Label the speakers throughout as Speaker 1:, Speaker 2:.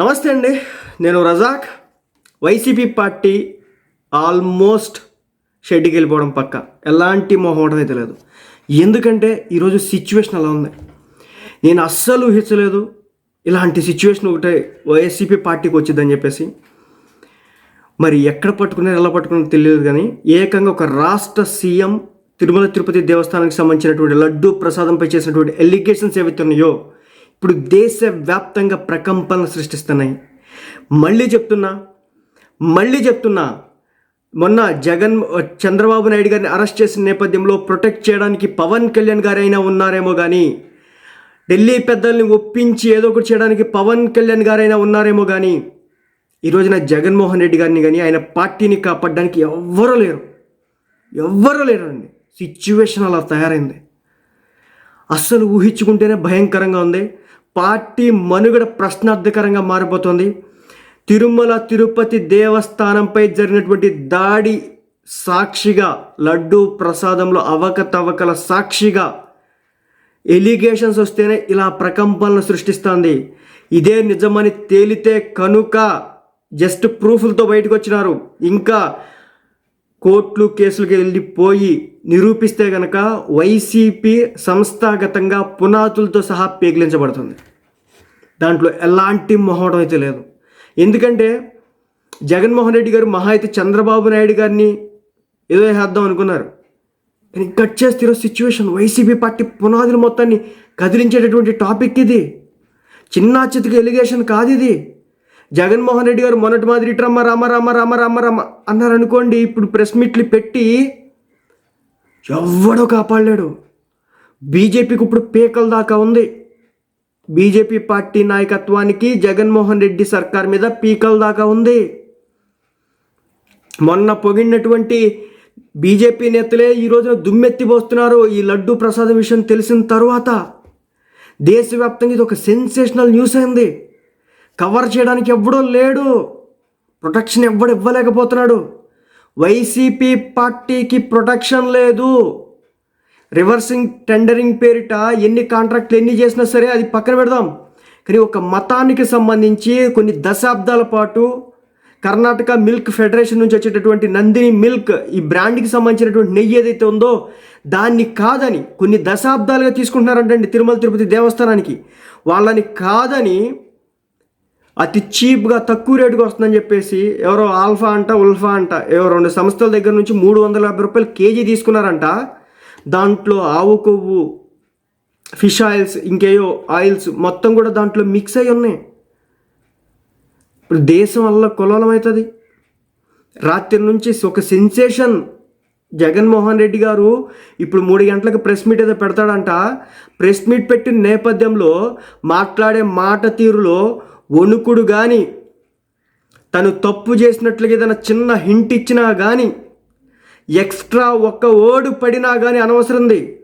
Speaker 1: నమస్తే అండి నేను రజాక్. వైసీపీ పార్టీ ఆల్మోస్ట్ షెడ్కి వెళ్ళిపోవడం పక్క. ఎలాంటి మొహమాటం అయితే లేదు. ఎందుకంటే ఈరోజు సిచ్యువేషన్ అలా ఉంది. నేను అస్సలు ఊహించలేదు ఇలాంటి సిచ్యువేషన్ ఒకటే వైసీపీ పార్టీకి వచ్చిందని చెప్పేసి. మరి ఎక్కడ పట్టుకున్నారు ఎలా పట్టుకున్నారో తెలియదు కానీ ఏకంగా ఒక రాష్ట్ర సీఎం తిరుమల తిరుపతి దేవస్థానానికి సంబంధించినటువంటి లడ్డూ ప్రసాదంపై చేసినటువంటి ఎలిగేషన్స్ ఏవైతే ఉన్నాయో ఇప్పుడు దేశవ్యాప్తంగా ప్రకంపనలు సృష్టిస్తున్నాయి. మళ్ళీ చెప్తున్నా మళ్ళీ చెప్తున్నా మొన్న జగన్ చంద్రబాబు నాయుడు గారిని అరెస్ట్ చేసిన నేపథ్యంలో ప్రొటెక్ట్ చేయడానికి పవన్ కళ్యాణ్ గారైనా ఉన్నారేమో కానీ ఢిల్లీ పెద్దల్ని ఒప్పించి ఏదో ఒకటి చేయడానికి పవన్ కళ్యాణ్ గారైనా ఉన్నారేమో కానీ ఈ రోజున జగన్మోహన్ రెడ్డి గారిని కానీ ఆయన పార్టీని కాపాడడానికి ఎవ్వరూ లేరు. ఎవ్వరూ లేరండి. సిచ్యువేషన్ అలా తయారైంది. అస్సలు ఊహించుకుంటేనే భయంకరంగా ఉంది. పార్టీ మనుగడ ప్రశ్నార్థకరంగా మారిపోతుంది. తిరుమల తిరుపతి దేవస్థానంపై జరిగినటువంటి దాడి సాక్షిగా లడ్డూ ప్రసాదంలో అవకతవకల సాక్షిగా ఎలిగేషన్స్ వస్తేనే ఇలా ప్రకంపనలు సృష్టిస్తుంది. ఇదే నిజమని తేలితే కనుక జస్ట్ ప్రూఫ్లతో బయటకు వచ్చినారు. ఇంకా కోర్టులు కేసులకు వెళ్ళిపోయి నిరూపిస్తే గనక వైసీపీ సంస్థాగతంగా పునాదులతో సహా పేగిలించబడుతుంది. దాంట్లో ఎలాంటి మొహడం అయితే లేదు. ఎందుకంటే జగన్మోహన్ రెడ్డి గారు మహా అయితే చంద్రబాబు నాయుడు గారిని ఏదో చేద్దాం అనుకున్నారు. కానీ కట్ చేస్తే ఈరోజు సిచ్యువేషన్ వైసీపీ పార్టీ పునాదులు మొత్తాన్ని కదిలించేటటువంటి టాపిక్ ఇది. చిన్న చితికి ఎలిగేషన్ కాదు ఇది. జగన్మోహన్ రెడ్డి గారు మొన్నటి మాదిరి ఇటు రమ్మ రామ రామ రామ రామ రామ అన్నారు అనుకోండి ఇప్పుడు ప్రెస్ మీట్లు పెట్టి ఎవ్వడో కాపాడలేడు. బీజేపీకి ఇప్పుడు పీకల దాకా ఉంది. బీజేపీ పార్టీ నాయకత్వానికి జగన్మోహన్ రెడ్డి సర్కార్ మీద పీకల దాకా ఉంది. మొన్న పొగిడినటువంటి బీజేపీ నేతలే ఈ రోజున దుమ్మెత్తిపోస్తున్నారు ఈ లడ్డూ ప్రసాదం విషయం తెలిసిన తర్వాత దేశవ్యాప్తంగా ఇది ఒక సెన్సేషనల్ న్యూస్ అయింది కవర్ చేయడానికి ఎవడూ లేడు. ప్రొటెక్షన్ ఎవడు ఇవ్వలేకపోతున్నాడు. వైసీపీ పార్టీకి ప్రొటెక్షన్ లేదు. రివర్సింగ్ టెండరింగ్ పేరిట ఎన్ని కాంట్రాక్ట్లు ఎన్ని చేసినా సరే అది పక్కన పెడదాం. కానీ ఒక మతానికి సంబంధించి కొన్ని దశాబ్దాల పాటు కర్ణాటక మిల్క్ ఫెడరేషన్ నుంచి వచ్చేటటువంటి నందిని మిల్క్ ఈ బ్రాండ్కి సంబంధించినటువంటి నెయ్యి ఏదైతే ఉందో దాన్ని కాదని కొన్ని దశాబ్దాలుగా తీసుకుంటున్నారంటండి తిరుమల తిరుపతి దేవస్థానానికి. వాళ్ళని కాదని అతి చీప్గా తక్కువ రేటుకి వస్తుందని చెప్పేసి ఎవరో ఆల్ఫా అంట ఉల్ఫా అంట ఎవరో రెండు సంస్థల దగ్గర నుంచి మూడు వందల యాభై రూపాయలు కేజీ తీసుకున్నారంట. దాంట్లో ఆవు కొవ్వు ఫిష్ ఆయిల్స్ ఇంకేయో ఆయిల్స్ మొత్తం కూడా దాంట్లో మిక్స్ అయి ఉన్నాయి. ఇప్పుడు దేశం వల్ల కులలం అవుతుంది రాత్రి నుంచి ఒక సెన్సేషన్ జగన్మోహన్ రెడ్డి గారు ఇప్పుడు మూడు గంటలకు ప్రెస్ మీట్ ఏదో పెడతాడంట. ప్రెస్ మీట్ పెట్టిన నేపథ్యంలో మాట్లాడే మాట తీరులో వణుకుడు కానీ తను తప్పు చేసినట్లుగా ఏదైనా చిన్న హింట్ ఇచ్చినా కానీ ఎక్స్ట్రా ఒక్క ఓడు పడినా కానీ అనవసరంది.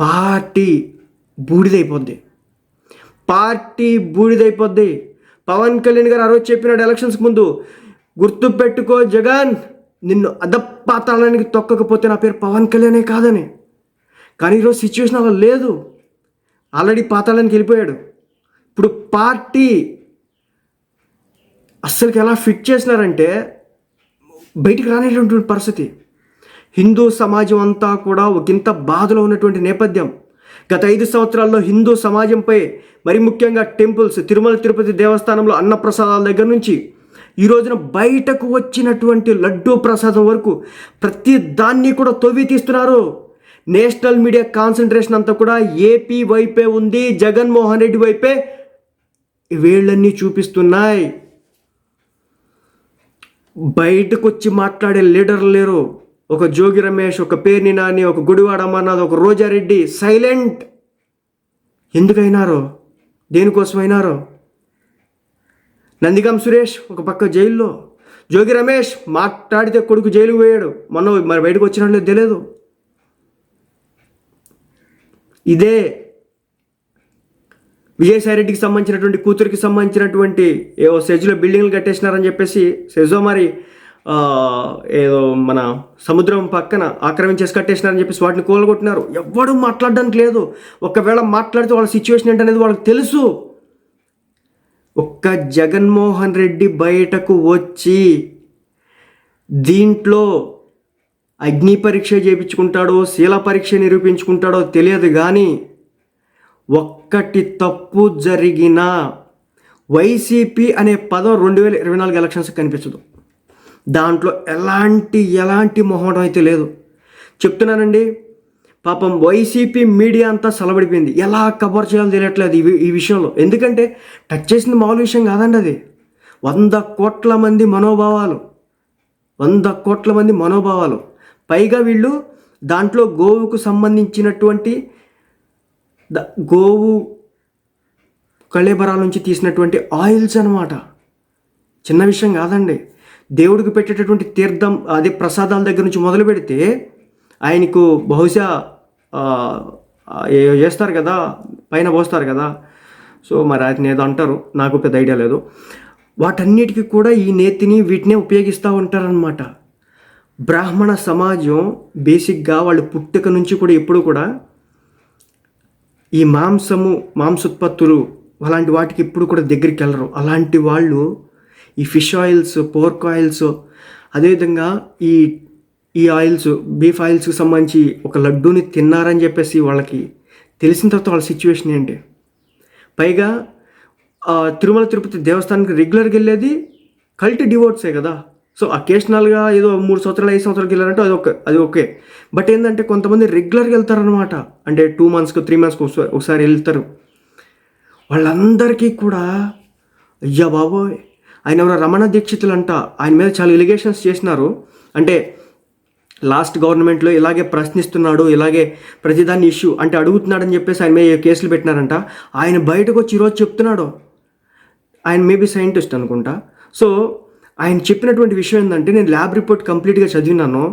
Speaker 1: పార్టీ బూడిదైపోద్ది. పార్టీ బూడిదైపోద్ది. పవన్ కళ్యాణ్ గారు ఆ రోజు చెప్పినాడు ఎలక్షన్స్కి ముందు గుర్తు పెట్టుకో జగన్ నిన్ను అదపాతాళానికి తొక్కకపోతే నా పేరు పవన్ కళ్యాణే కాదని. కానీ ఈరోజు సిచ్యువేషన్ అలా లేదు. ఆల్రెడీ పాతాళానికి వెళ్ళిపోయాడు. ఇప్పుడు పార్టీ అస్సలకి ఎలా ఫిట్ చేసినారంటే బయటికి రానేటువంటి పరిస్థితి. హిందూ సమాజం అంతా కూడా ఒకంత బాధలో ఉన్నటువంటి నేపథ్యం. గత ఐదు సంవత్సరాల్లో హిందూ సమాజంపై మరి ముఖ్యంగా టెంపుల్స్ తిరుమల తిరుపతి దేవస్థానంలో అన్నప్రసాదాల దగ్గర నుంచి ఈ రోజున బయటకు వచ్చినటువంటి లడ్డూ ప్రసాదం వరకు ప్రతి దాన్ని కూడా తొవ్వి తీస్తున్నారు. నేషనల్ మీడియా కాన్సన్ట్రేషన్ అంతా కూడా ఏపీ వైపే ఉంది జగన్మోహన్ రెడ్డి వైపే వేళ్ళన్నీ చూపిస్తున్నాయి. బయటకు వచ్చి మాట్లాడే లీడర్లు లేరు. ఒక జోగి రమేష్ ఒక పేర్ని నాని ఒక గుడివాడ అమర్నాథ్ ఒక రోజారెడ్డి సైలెంట్. ఎందుకైనారో? దేనికోసం అయినారో నందిగం సురేష్ ఒక పక్క జైల్లో. జోగి రమేష్ మాట్లాడితే కొడుకు జైలుకు పోయాడు. మొన్న మరి బయటకు వచ్చినట్లేదు తెలియదు. ఇదే విజయసాయిరెడ్డికి సంబంధించినటువంటి కూతురికి సంబంధించినటువంటి ఏవో సెజ్లో బిల్డింగ్లు కట్టేసినారని చెప్పేసి సెజో మరి ఏదో మన సముద్రం పక్కన ఆక్రమించేసి కట్టేసినారని చెప్పేసి వాటిని కూలగొట్టినారు. ఎవ్వడూ మాట్లాడడానికి లేదు. ఒకవేళ మాట్లాడితే వాళ్ళ సిచ్యువేషన్ ఏంటనేది వాళ్ళకి తెలుసు. ఒక్క జగన్మోహన్ రెడ్డి బయటకు వచ్చి దీంట్లో అగ్ని పరీక్ష చేయించుకుంటాడో శీల పరీక్ష నిరూపించుకుంటాడో తెలియదు కానీ ఒక్కటి తప్పు జరిగినా వైసీపీ అనే పదం రెండు వేల ఇరవై నాలుగు ఎలక్షన్స్ కనిపించదు. దాంట్లో ఎలాంటి ఎలాంటి మొహమాటం అయితే లేదు. చెప్తున్నానండి పాపం వైసీపీ మీడియా అంతా సలబడిపోయింది. ఎలా కవర్ చేయాలో తెలియట్లేదు ఈ ఈ విషయంలో. ఎందుకంటే టచ్ చేసింది మామూలు విషయం కాదండి అది. వంద కోట్ల మంది మనోభావాలు. వంద కోట్ల మంది మనోభావాలు. పైగా వీళ్ళు దాంట్లో గోవుకు సంబంధించినటువంటి ద గోవు కళేబరాల నుంచి తీసినటువంటి ఆయిల్స్ అనమాట చిన్న విషయం కాదండి. దేవుడికి పెట్టేటటువంటి తీర్థం అదే ప్రసాదాల దగ్గర నుంచి మొదలు పెడితే ఆయనకు బహుశా చేస్తారు కదా పైన పోస్తారు కదా. సో మరి అతను ఏదో అంటారు. నాకు పెద్ద ఐడియా లేదు. వాటన్నిటికీ కూడా ఈ నేతిని వీటినే ఉపయోగిస్తూ ఉంటారనమాట బ్రాహ్మణ సమాజం బేసిక్గా వాళ్ళు పుట్టుక నుంచి కూడా ఎప్పుడు కూడా ఈ మాంసము మాంసోత్పత్తులు అలాంటి వాటికి ఇప్పుడు కూడా దగ్గరికి వెళ్ళరు. అలాంటి వాళ్ళు ఈ ఫిష్ ఆయిల్స్ పోర్క్ ఆయిల్స్ అదేవిధంగా ఈ ఈ ఆయిల్స్ బీఫ్ ఆయిల్స్కి సంబంధించి ఒక లడ్డూని తిన్నారని చెప్పేసి వాళ్ళకి తెలిసిన తర్వాత వాళ్ళ సిచ్యువేషన్ ఏంటి? పైగా తిరుమల తిరుపతి దేవస్థానానికి రెగ్యులర్గా వెళ్ళేది కల్ట్ డివోట్సే కదా. సో అకేషనల్గా ఏదో మూడు సంవత్సరాలు ఐదు సంవత్సరాలకి వెళ్ళారంటే అది ఒక అది ఓకే. బట్ ఏంటంటే కొంతమంది రెగ్యులర్గా వెళ్తారనమాట అంటే టూ మంత్స్కి త్రీ మంత్స్కి ఒకసారి ఒకసారి వెళ్తారు. వాళ్ళందరికీ కూడా అయ్యా బాబోయ్ ఆయన ఎవరో రమణ దీక్షితులు అంట ఆయన మీద చాలా ఎలిగేషన్స్ చేసినారు. అంటే లాస్ట్ గవర్నమెంట్లో ఇలాగే ప్రశ్నిస్తున్నాడు ఇలాగే ప్రతిదాన్ని ఇష్యూ అంటే అడుగుతున్నాడని చెప్పేసి ఆయన మీద కేసులు పెట్టినారంట. ఆయన బయటకు వచ్చి ఈరోజు చెప్తున్నాడు. ఆయన మేబీ సైంటిస్ట్ అనుకుంటా. సో ఆయన చెప్పినటువంటి విషయం ఏంటంటే నేను ల్యాబ్ రిపోర్ట్ కంప్లీట్గా చదివినాను.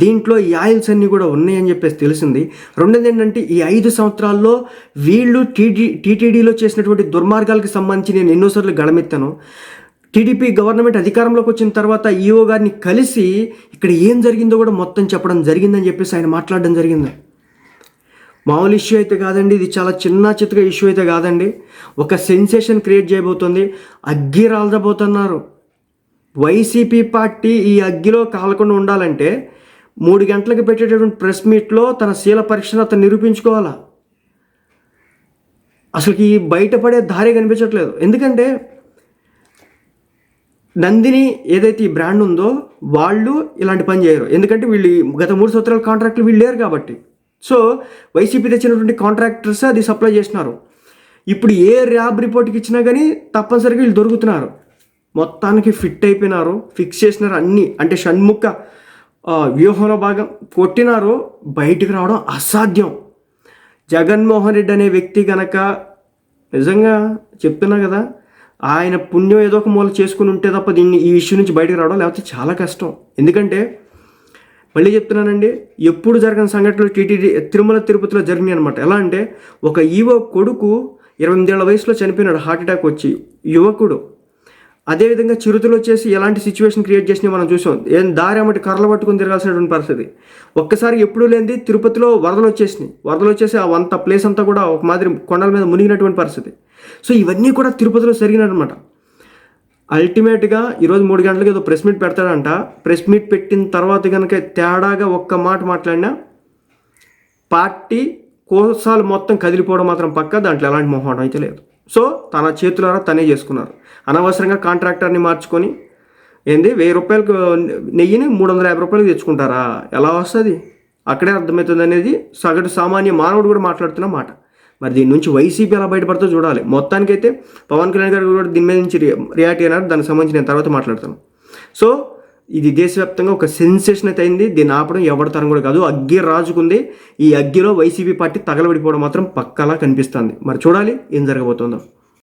Speaker 1: దీంట్లో ఈ ఆయిల్స్ అన్నీ కూడా ఉన్నాయని చెప్పేసి తెలిసింది. రెండోది ఏంటంటే ఈ ఐదు సంవత్సరాల్లో వీళ్ళు టీడీ టీటీడీలో చేసినటువంటి దుర్మార్గాలకు సంబంధించి నేను ఎన్నోసార్లు గడమెత్తాను టీడీపీ గవర్నమెంట్ అధికారంలోకి వచ్చిన తర్వాత ఈఓ గారిని కలిసి ఇక్కడ ఏం జరిగిందో కూడా మొత్తం చెప్పడం జరిగిందని చెప్పేసి ఆయన మాట్లాడడం జరిగింది. మామూలు ఇష్యూ అయితే కాదండి ఇది చాలా చిన్న చితక ఇష్యూ అయితే కాదండి. ఒక సెన్సేషన్ క్రియేట్ చేయబోతుంది. అగ్గి రాలదబోతున్నారు. వైసీపీ పార్టీ ఈ అగ్గిలో కాలకుండా ఉండాలంటే మూడు గంటలకు పెట్టేటటువంటి ప్రెస్ మీట్లో తన శీల పరీక్షను అతను నిరూపించుకోవాలా? అసలుకి ఈ బయటపడే దారి కనిపించట్లేదు. ఎందుకంటే నందిని ఏదైతే ఈ బ్రాండ్ ఉందో వాళ్ళు ఇలాంటి పని చేయరు. ఎందుకంటే వీళ్ళు గత మూడు సంవత్సరాల కాంట్రాక్ట్లు వీళ్ళు లేరు కాబట్టి. సో వైసీపీ తెచ్చినటువంటి కాంట్రాక్టర్స్ అది సప్లై చేసినారు ఇప్పుడు ఏ ర్యాబ్ రిపోర్ట్కి ఇచ్చినా కానీ తప్పనిసరిగా వీళ్ళు దొరుకుతున్నారు. మొత్తానికి ఫిట్ అయిపోయినారు ఫిక్స్ చేసినారు అన్నీ. అంటే షణ్ముఖ వ్యూహంలో భాగం కొట్టినారు బయటికి రావడం అసాధ్యం. జగన్మోహన్ రెడ్డి అనే వ్యక్తి గనక నిజంగా చెప్తున్నా కదా ఆయన పుణ్యం ఏదో ఒక మూల చేసుకుని ఉంటే తప్ప దీన్ని ఈ ఇష్యూ నుంచి బయటకు రావడం లేకపోతే చాలా కష్టం. ఎందుకంటే మళ్ళీ చెప్తున్నానండి ఎప్పుడు జరగని సంఘటనలు టీటీడీ తిరుమల తిరుపతిలో జరిగినాయి అనమాట ఎలా అంటే ఒక ఈవో కొడుకు ఇరవై ఎనిమిదేళ్ళ వయసులో చనిపోయినాడు హార్ట్ అటాక్ వచ్చి. యువకుడు. అదేవిధంగా చిరుతలు వచ్చేసి ఎలాంటి సిచ్యువేషన్ క్రియేట్ చేసినా మనం చూసాం. ఏం దారి అమ్మటి కర్రలు పట్టుకుని తిరగాల్సినటువంటి పరిస్థితి. ఒక్కసారి ఎప్పుడూ లేనిది తిరుపతిలో వరదలు వచ్చేసినాయి. వరదలు వచ్చేసి ఆ వంత ప్లేస్ అంతా కూడా ఒక మాదిరి కొండల మీద మునిగినటువంటి పరిస్థితి. సో ఇవన్నీ కూడా తిరుపతిలో జరిగినమాట అల్టిమేట్గా ఈరోజు మూడు గంటలకు ఏదో ప్రెస్ మీట్ పెడతాడంట. ప్రెస్ మీట్ పెట్టిన తర్వాత కనుక తేడాగా ఒక్క మాట మాట్లాడినా పార్టీ కోసాలు మొత్తం కదిలిపోవడం మాత్రం పక్క. దాంట్లో ఎలాంటి మొహం అయితే లేదు. సో తన చేతులారా తనే చేసుకున్నారు. అనవసరంగా కాంట్రాక్టర్ని మార్చుకొని ఏంది వెయ్యి రూపాయలకు నెయ్యిని మూడు వందల యాభై రూపాయలకు తెచ్చుకుంటారా? ఎలా వస్తుంది? అక్కడే అర్థమవుతుంది అనేది సగటు సామాన్య మానవుడు కూడా మాట్లాడుతున్న మాట. మరి దీని నుంచి వైసీపీ ఎలా బయటపడుతుందో చూడాలి. మొత్తానికైతే పవన్ కళ్యాణ్ గారు కూడా దీని మీద నుంచి రియాక్ట్ అయినారు. దానికి సంబంధించి నేను తర్వాత మాట్లాడతాను. సో ఇది దేశవ్యాప్తంగా ఒక సెన్సేషన్ అయితే అయింది. దీన్ని ఆపడం ఎవరి తరం కూడా కాదు. అగ్గి రాజుకుంది. ఈ అగ్గిలో వైసీపీ పార్టీ తగలబడిపోవడం మాత్రం పక్కలా కనిపిస్తుంది. మరి చూడాలి ఏం జరగబోతుందో.